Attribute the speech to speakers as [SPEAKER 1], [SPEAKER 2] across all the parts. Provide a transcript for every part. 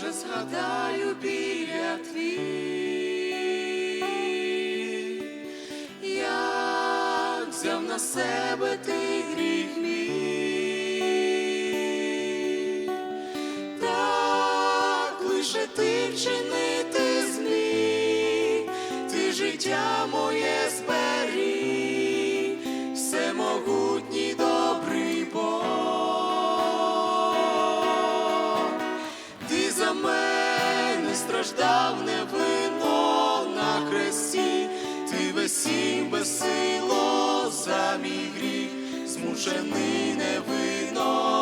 [SPEAKER 1] Боже, згадаю біля твій, як взяв на себе ти гріх мій, так лише ти вчинити зміг, ти життя моє страждав невинно на хресті, ти весім безсило за мій гріх, змушений невинно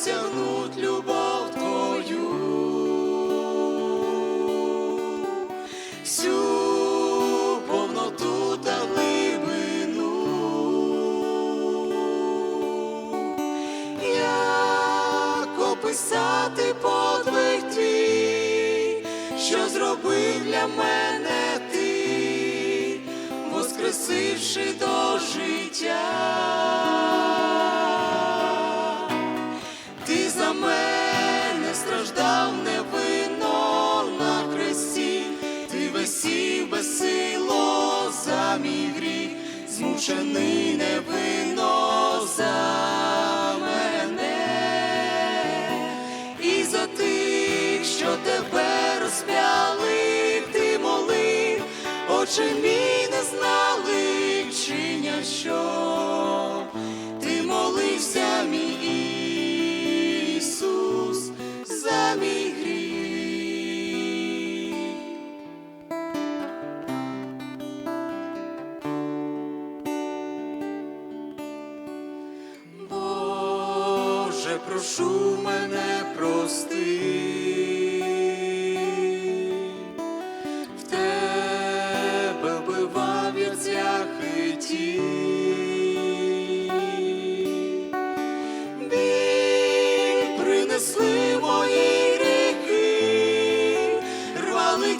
[SPEAKER 1] осягнуть любов твою, всю повноту та глибину, як описати подвиг твій, що зробив для мене ти, воскресивши до життя. Гріх, змучений невинно за мене, і за тих, що тебе розп'яли, ти молив, очі мій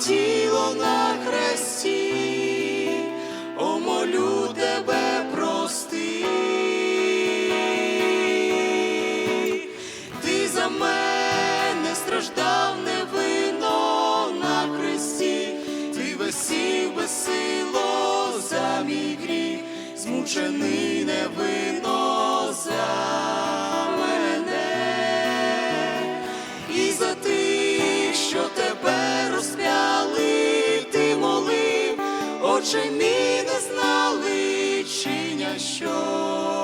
[SPEAKER 1] тіло на хресті, о, молю тебе прости. Ти за мене страждав невинно на хресті, ти висів безсило за мій гріх, змучений Отче мій не знали, чиня що.